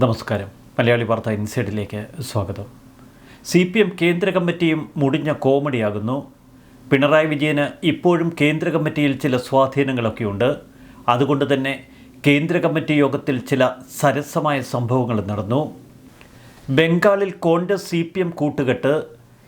നമസ്കാരം. മലയാളി വാർത്ത ഇൻസൈഡിലേക്ക് സ്വാഗതം. സി പി എം കേന്ദ്ര കമ്മിറ്റിയും മുടിഞ്ഞ കോമഡിയാകുന്നു. പിണറായി വിജയന് ഇപ്പോഴും കേന്ദ്ര കമ്മിറ്റിയിൽ ചില സ്വാധീനങ്ങളൊക്കെയുണ്ട്. അതുകൊണ്ട് തന്നെ കേന്ദ്ര കമ്മിറ്റി യോഗത്തിൽ ചില സരസമായ സംഭവങ്ങൾ നടന്നു. ബംഗാളിൽ കോൺഗ്രസ് സി പി എം കൂട്ടുകെട്ട്.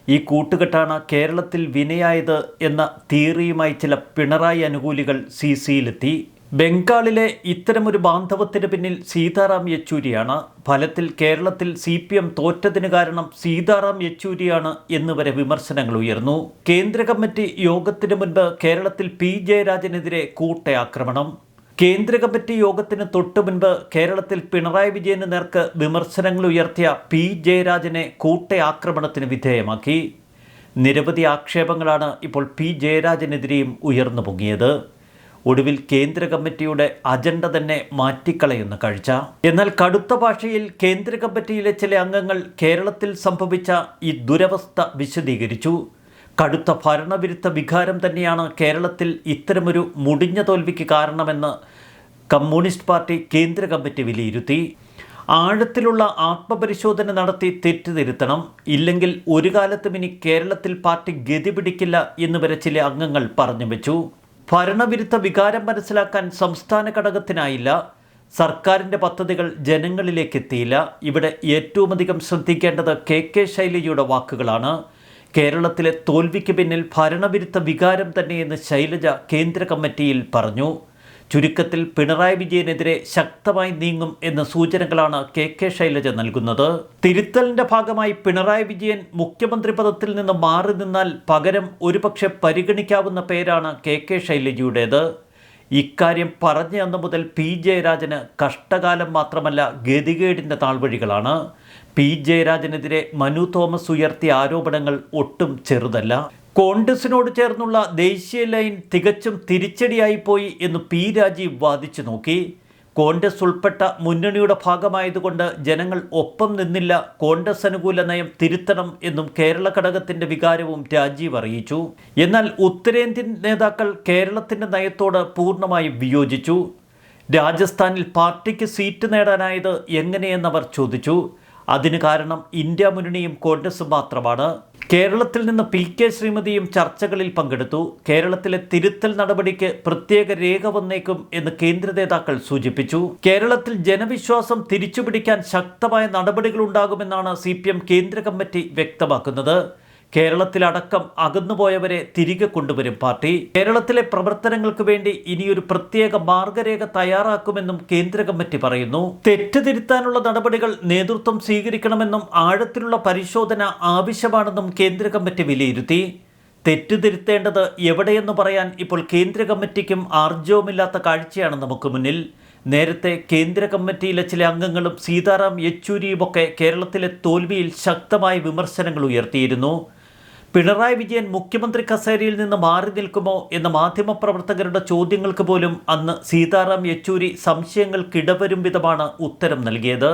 ഈ കൂട്ടുകെട്ടാണ് കേരളത്തിൽ വിനയായത് എന്ന തിയറിയുമായി ചില പിണറായി അനുകൂലികൾ സി സിയിലെത്തി. ബംഗാളിലെ ഇത്തരമൊരു ബാന്ധവത്തിന് പിന്നിൽ സീതാറാം യെച്ചൂരിയാണ്. ഫലത്തിൽ കേരളത്തിൽ സി പി എം തോറ്റതിന് കാരണം സീതാറാം യെച്ചൂരിയാണ് എന്നുവരെ വിമർശനങ്ങൾ ഉയർന്നു. കേന്ദ്ര കമ്മിറ്റി യോഗത്തിന് മുൻപ് കേരളത്തിൽ പി ജയരാജനെതിരെ കൂട്ടയാക്രമണം. കേന്ദ്ര കമ്മിറ്റി യോഗത്തിന് തൊട്ടു മുൻപ് കേരളത്തിൽ പിണറായി വിജയന് നേർക്ക് വിമർശനങ്ങൾ ഉയർത്തിയ പി ജയരാജനെ കൂട്ടയാക്രമണത്തിന് വിധേയമാക്കി. നിരവധി ആക്ഷേപങ്ങളാണ് ഇപ്പോൾ പി ജയരാജനെതിരെയും ഉയർന്നു പൊങ്ങിയത്. ഒടുവിൽ കേന്ദ്ര കമ്മിറ്റിയുടെ അജണ്ട തന്നെ മാറ്റിക്കളയുന്ന കാഴ്ച. എന്നാൽ കടുത്ത ഭാഷയിൽ കേന്ദ്ര കമ്മിറ്റിയിലെ ചില അംഗങ്ങൾ കേരളത്തിൽ സംഭവിച്ച ഈ ദുരവസ്ഥ വിശദീകരിച്ചു. കടുത്ത ഭരണവിരുദ്ധ വികാരം തന്നെയാണ് കേരളത്തിൽ ഇത്തരമൊരു മുടിഞ്ഞ തോൽവിക്ക് കാരണമെന്ന് കമ്മ്യൂണിസ്റ്റ് പാർട്ടി കേന്ദ്ര കമ്മിറ്റി വിലയിരുത്തി. ആഴത്തിലുള്ള ആത്മപരിശോധന നടത്തി തെറ്റുതിരുത്തണം. ഇല്ലെങ്കിൽ ഒരു കാലത്തും ഇനി കേരളത്തിൽ പാർട്ടി ഗതി പിടിക്കില്ല എന്ന് വരെ ചില അംഗങ്ങൾ പറഞ്ഞു വെച്ചു. ഭരണവിരുദ്ധ വികാരം മനസ്സിലാക്കാൻ സംസ്ഥാന ഘടകത്തിനായില്ല. സർക്കാരിന്റെ പദ്ധതികൾ ജനങ്ങളിലേക്ക് എത്തിയില്ല ഇവിടെ ഏറ്റവും അധികം ശ്രദ്ധിക്കേണ്ടത് കെ കെ ശൈലജയുടെ വാക്കുകളാണ്. കേരളത്തിലെ തോൽവിക്ക് പിന്നിൽ ഭരണവിരുദ്ധ വികാരം തന്നെയെന്ന് ശൈലജ കേന്ദ്ര കമ്മിറ്റിയിൽ പറഞ്ഞു. ചുരുക്കത്തിൽ പിണറായി വിജയനെതിരെ ശക്തമായി നീങ്ങും എന്ന സൂചനകളാണ് കെ കെ ശൈലജ നൽകുന്നത്. തിരുത്തലിന്റെ ഭാഗമായി പിണറായി വിജയൻ മുഖ്യമന്ത്രി പദത്തിൽ നിന്ന് മാറി നിന്നാൽ പകരം ഒരുപക്ഷെ പരിഗണിക്കാവുന്ന പേരാണ് കെ കെ ശൈലജയുടേത്. ഇക്കാര്യം പറഞ്ഞ അന്ന് മുതൽ പി ജയരാജന് കഷ്ടകാലം മാത്രമല്ല ഗതികേടിന്റെ താൾവഴികളാണ്. പി ജയരാജനെതിരെ മനു തോമസ് ഉയർത്തിയ ആരോപണങ്ങൾ ഒട്ടും ചെറുതല്ല. കോൺഗ്രസിനോട് ചേർന്നുള്ള ദേശീയ ലൈൻ തികച്ചും തിരിച്ചടിയായിപ്പോയി എന്ന് പി രാജീവ് വാദിച്ചു നോക്കി. കോൺഗ്രസ് ഉൾപ്പെട്ട മുന്നണിയുടെ ഭാഗമായതുകൊണ്ട് ജനങ്ങൾ ഒപ്പം നിന്നില്ല കോൺഗ്രസ് അനുകൂല നയം തിരുത്തണം എന്നും കേരള ഘടകത്തിന്റെ വികാരവും രാജീവ് അറിയിച്ചു. എന്നാൽ ഉത്തരേന്ത്യൻ നേതാക്കൾ കേരളത്തിന്റെ നയത്തോട് പൂർണമായും വിയോജിച്ചു. രാജസ്ഥാനിൽ പാർട്ടിക്ക് സീറ്റ് നേടാനായത് എങ്ങനെയെന്നവർ ചോദിച്ചു. അതിന് കാരണം ഇന്ത്യ മുന്നണിയും കോൺഗ്രസും മാത്രമാണ്. കേരളത്തിൽ നിന്ന് പി കെ ശ്രീമതിയും ചർച്ചകളിൽ പങ്കെടുത്തു. കേരളത്തിലെ തിരുത്തൽ നടപടിക്ക് പ്രത്യേക രേഖ വന്നേക്കും എന്ന് കേന്ദ്ര നേതാക്കൾ സൂചിപ്പിച്ചു. കേരളത്തിൽ ജനവിശ്വാസം തിരിച്ചുപിടിക്കാൻ ശക്തമായ നടപടികളുണ്ടാകുമെന്നാണ് സി പി എം കേന്ദ്ര കമ്മിറ്റി വ്യക്തമാക്കുന്നത്. കേരളത്തിലടക്കം അകന്നുപോയവരെ തിരികെ കൊണ്ടുവരും പാർട്ടി. കേരളത്തിലെ പ്രവർത്തനങ്ങൾക്ക് വേണ്ടി ഇനിയൊരു പ്രത്യേക മാർഗരേഖ തയ്യാറാക്കുമെന്നും കേന്ദ്ര കമ്മിറ്റി പറയുന്നു. തെറ്റ് തിരുത്താനുള്ള നടപടികൾ നേതൃത്വം സ്വീകരിക്കണമെന്നും ആഴത്തിലുള്ള പരിശോധന ആവശ്യമാണെന്നും കേന്ദ്ര കമ്മിറ്റി വിലയിരുത്തി. തെറ്റ് തിരുത്തേണ്ടത് എവിടെയെന്ന് പറയാൻ ഇപ്പോൾ കേന്ദ്ര കമ്മിറ്റിക്കും ആർജവുമില്ലാത്ത കാഴ്ചയാണ് നമുക്ക് മുന്നിൽ. നേരത്തെ കേന്ദ്ര കമ്മിറ്റിയിലെ ചില അംഗങ്ങളും സീതാറാം യെച്ചൂരിയുമൊക്കെ കേരളത്തിലെ തോൽവിയിൽ ശക്തമായ വിമർശനങ്ങൾ ഉയർത്തിയിരുന്നു. പിണറായി വിജയൻ മുഖ്യമന്ത്രി കസേരയിൽ നിന്ന് മാറി നിൽക്കുമോ എന്ന മാധ്യമപ്രവർത്തകരുടെ ചോദ്യങ്ങൾക്ക് പോലും അന്ന് സീതാറാം യെച്ചൂരി സംശയങ്ങൾക്കിടവരും വിധമാണ് ഉത്തരം നൽകിയത്.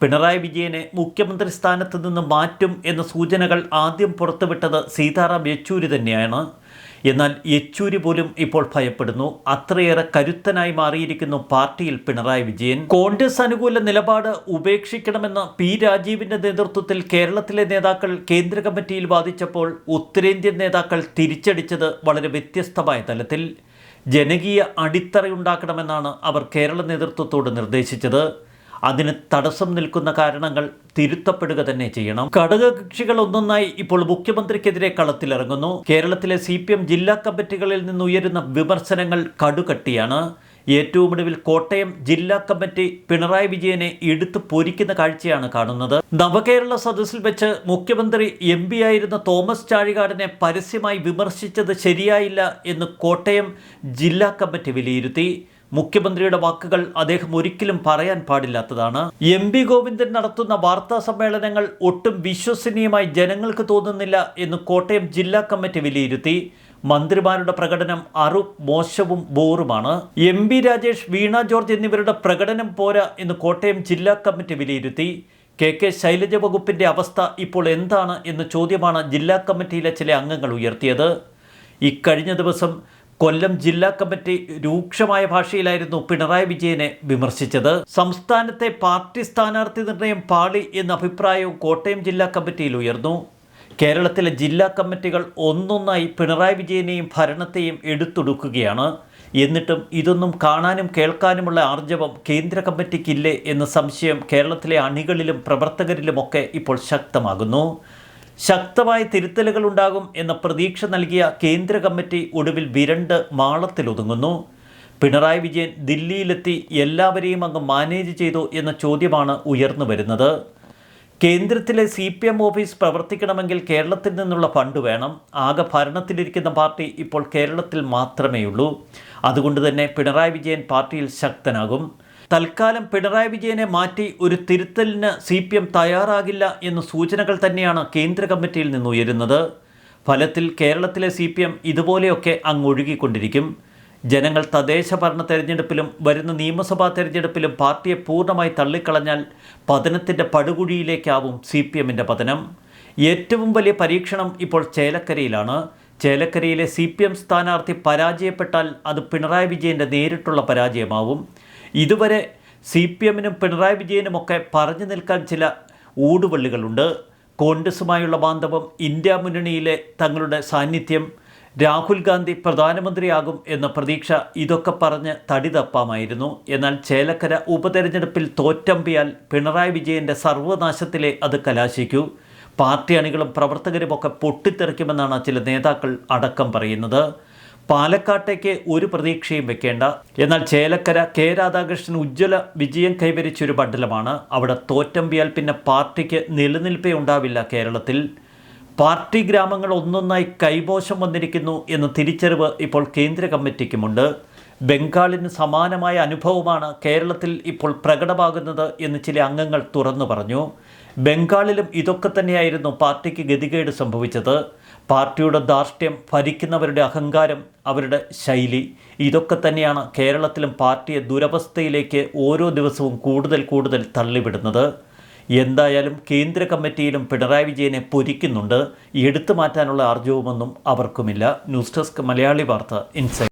പിണറായി വിജയനെ മുഖ്യമന്ത്രി സ്ഥാനത്ത് നിന്ന് മാറ്റും എന്ന സൂചനകൾ ആദ്യം പുറത്തുവിട്ടത് സീതാറാം യെച്ചൂരി തന്നെയാണ്. എന്നാൽ യെച്ചൂരി പോലും ഇപ്പോൾ ഭയപ്പെടുന്നു. അത്രയേറെ കരുത്തനായി മാറിയിരിക്കുന്നു പാർട്ടിയിൽ പിണറായി വിജയൻ. കോൺഗ്രസ് അനുകൂല നിലപാട് ഉപേക്ഷിക്കണമെന്ന് പി രാജീവിന്റെ നേതൃത്വത്തിൽ കേരളത്തിലെ നേതാക്കൾ കേന്ദ്ര കമ്മിറ്റിയിൽ വാദിച്ചപ്പോൾ ഉത്തരേന്ത്യൻ നേതാക്കൾ തിരിച്ചടിച്ചത് വളരെ വ്യത്യസ്തമായ തലത്തിൽ. ജനകീയ അടിത്തറയുണ്ടാക്കണമെന്നാണ് അവർ കേരള നേതൃത്വത്തോട് നിർദ്ദേശിച്ചത്. അതിന് തടസ്സം നിൽക്കുന്ന കാരണങ്ങൾ തിരുത്തപ്പെടുക തന്നെ ചെയ്യണം. ഘടകകക്ഷികൾ ഒന്നൊന്നായി ഇപ്പോൾ മുഖ്യമന്ത്രിക്കെതിരെ കളത്തിലിറങ്ങുന്നു. കേരളത്തിലെ സി ജില്ലാ കമ്മിറ്റികളിൽ നിന്ന് ഉയരുന്ന വിമർശനങ്ങൾ കടുകട്ടിയാണ്. ഏറ്റവും ഒടുവിൽ കോട്ടയം ജില്ലാ കമ്മിറ്റി പിണറായി വിജയനെ എടുത്തു പൊരിക്കുന്ന കാഴ്ചയാണ് കാണുന്നത്. നവകേരള സദസ്സിൽ വെച്ച് മുഖ്യമന്ത്രി എം പി ആയിരുന്ന തോമസ് ചാഴികാടനെ പരസ്യമായി വിമർശിച്ചത് ശരിയായില്ല എന്ന് കോട്ടയം ജില്ലാ കമ്മിറ്റി വിലയിരുത്തി. മുഖ്യമന്ത്രിയുടെ വാക്കുകൾ അദ്ദേഹം ഒരിക്കലും പറയാൻ പാടില്ലാത്തതാണ്. എം പി ഗോവിന്ദൻ നടത്തുന്ന വാർത്താ സമ്മേളനങ്ങൾ ഒട്ടും വിശ്വസനീയമായി ജനങ്ങൾക്ക് തോന്നുന്നില്ല എന്ന് കോട്ടയം ജില്ലാ കമ്മിറ്റി വിലയിരുത്തി. മന്ത്രിമാരുടെ പ്രകടനം അറു മോശവും ബോറുമാണ്. എം പി രാജേഷ് വീണ ജോർജ് എന്നിവരുടെ പ്രകടനം പോരാ എന്ന് കോട്ടയം ജില്ലാ കമ്മിറ്റി വിലയിരുത്തി. കെ കെ ശൈലജ വകുപ്പിന്റെ അവസ്ഥ ഇപ്പോൾ എന്താണ് എന്ന ചോദ്യമാണ് ജില്ലാ കമ്മിറ്റിയിലെ ചില അംഗങ്ങൾ ഉയർത്തിയത്. ഇക്കഴിഞ്ഞ ദിവസം കൊല്ലം ജില്ലാ കമ്മിറ്റി രൂക്ഷമായ ഭാഷയിലായിരുന്നു പിണറായി വിജയനെ വിമർശിച്ചത്. സംസ്ഥാനത്തെ പാർട്ടി സ്ഥാനാർത്ഥി നിർണയം പാളി എന്ന അഭിപ്രായവും കോട്ടയം ജില്ലാ കമ്മിറ്റിയിൽ ഉയർന്നു. കേരളത്തിലെ ജില്ലാ കമ്മിറ്റികൾ ഒന്നൊന്നായി പിണറായി വിജയനെയും ഭരണത്തെയും എടുത്തൊടുക്കുകയാണ്. എന്നിട്ടും ഇതൊന്നും കാണാനും കേൾക്കാനുമുള്ള ആർജവം കേന്ദ്ര കമ്മിറ്റിക്കില്ലേ എന്ന സംശയം കേരളത്തിലെ അണികളിലും പ്രവർത്തകരിലുമൊക്കെ ഇപ്പോൾ ശക്തമാകുന്നു. ശക്തമായ തിരുത്തലുകൾ ഉണ്ടാകും എന്ന പ്രതീക്ഷ നൽകിയ കേന്ദ്ര കമ്മിറ്റി ഒടുവിൽ വിരണ്ട് മാളത്തിലൊതുങ്ങുന്നു. പിണറായി വിജയൻ ദില്ലിയിലെത്തി എല്ലാവരെയും അങ്ങ് മാനേജ് ചെയ്തു എന്ന ചോദ്യമാണ് ഉയർന്നു വരുന്നത്. കേന്ദ്രത്തിലെ സി പി എം ഓഫീസ് പ്രവർത്തിക്കണമെങ്കിൽ കേരളത്തിൽ നിന്നുള്ള ഫണ്ട് വേണം. ആകെ ഭരണത്തിലിരിക്കുന്ന പാർട്ടി ഇപ്പോൾ കേരളത്തിൽ മാത്രമേയുള്ളൂ. അതുകൊണ്ട് തന്നെ പിണറായി വിജയൻ പാർട്ടിയിൽ ശക്തനാകും. തൽക്കാലം പിണറായി വിജയനെ മാറ്റി ഒരു തിരുത്തലിന് സി പി എം തയ്യാറാകില്ല എന്ന സൂചനകൾ തന്നെയാണ് കേന്ദ്ര കമ്മിറ്റിയിൽ നിന്ന് ഉയരുന്നത്. ഫലത്തിൽ കേരളത്തിലെ സി പി എം ഇതുപോലെയൊക്കെ അങ്ങൊഴുകിക്കൊണ്ടിരിക്കും ജനങ്ങൾ തദ്ദേശ ഭരണ തെരഞ്ഞെടുപ്പിലും വരുന്ന നിയമസഭാ തെരഞ്ഞെടുപ്പിലും പാർട്ടിയെ പൂർണമായി തള്ളിക്കളഞ്ഞാൽ പതനത്തിന്റെ പടുകുഴിയിലേക്കാവും സി പി എമ്മിന്റെ പതനം. ഏറ്റവും വലിയ പരീക്ഷണം ഇപ്പോൾ ചേലക്കരയിലാണ്. ചേലക്കരയിലെ സി പി എം സ്ഥാനാർത്ഥി പരാജയപ്പെട്ടാൽ അത് പിണറായി വിജയന്റെ നേരിട്ടുള്ള പരാജയമാവും. ഇതുവരെ സി പി എമ്മിനും പിണറായി വിജയനുമൊക്കെ പറഞ്ഞു നിൽക്കാൻ ചില ഊടുവള്ളികളുണ്ട്. കോൺഗ്രസുമായുള്ള ബാന്ധവം ഇന്ത്യ മുന്നണിയിലെ തങ്ങളുടെ സാന്നിധ്യം രാഹുൽ ഗാന്ധി പ്രധാനമന്ത്രിയാകും എന്ന പ്രതീക്ഷ ഇതൊക്കെ പറഞ്ഞ് തടി തപ്പാമായിരുന്നു എന്നാൽ ചേലക്കര ഉപതെരഞ്ഞെടുപ്പിൽ തോറ്റമ്പിയാൽ പിണറായി വിജയന്റെ സർവനാശത്തിലെ അത് കലാശിക്കൂ. പാർട്ടി അണികളും പ്രവർത്തകരുമൊക്കെ പൊട്ടിത്തെറിക്കുമെന്നാണ് ചില നേതാക്കൾ അടക്കം പറയുന്നത്. പാലക്കാട്ടേക്ക് ഒരു പ്രതീക്ഷയും വെക്കേണ്ട. എന്നാൽ ചേലക്കര കെ രാധാകൃഷ്ണൻ ഉജ്ജ്വല വിജയം കൈവരിച്ചൊരു മണ്ഡലമാണ് അവിടെ തോറ്റമ്പിയാൽ പിന്നെ പാർട്ടിക്ക് നിലനിൽപ്പേ ഉണ്ടാവില്ല കേരളത്തിൽ. പാർട്ടി ഗ്രാമങ്ങൾ ഒന്നൊന്നായി കൈമോശം വന്നിരിക്കുന്നു എന്ന തിരിച്ചറിവ് ഇപ്പോൾ കേന്ദ്ര കമ്മിറ്റിക്കുമുണ്ട്. ബംഗാളിന് സമാനമായ അനുഭവമാണ് കേരളത്തിൽ ഇപ്പോൾ പ്രകടമാകുന്നത് എന്ന് ചില അംഗങ്ങൾ തുറന്നു പറഞ്ഞു. ബംഗാളിലും ഇതൊക്കെ തന്നെയായിരുന്നു പാർട്ടിക്ക് ഗതികേട് സംഭവിച്ചത്. പാർട്ടിയുടെ ധാർഷ്ട്യം ഭരിക്കുന്നവരുടെ അഹങ്കാരം അവരുടെ ശൈലി ഇതൊക്കെ തന്നെയാണ് കേരളത്തിലും പാർട്ടിയെ ദുരവസ്ഥയിലേക്ക് ഓരോ ദിവസവും കൂടുതൽ കൂടുതൽ തള്ളിവിടുന്നത്. എന്തായാലും കേന്ദ്ര കമ്മിറ്റിയിലും പിണറായി വിജയനെ പൊരിക്കുന്നുണ്ട്. എടുത്തു മാറ്റാനുള്ള ആർജവുമൊന്നും അവർക്കുമില്ല. News desk Malayali Vartha insight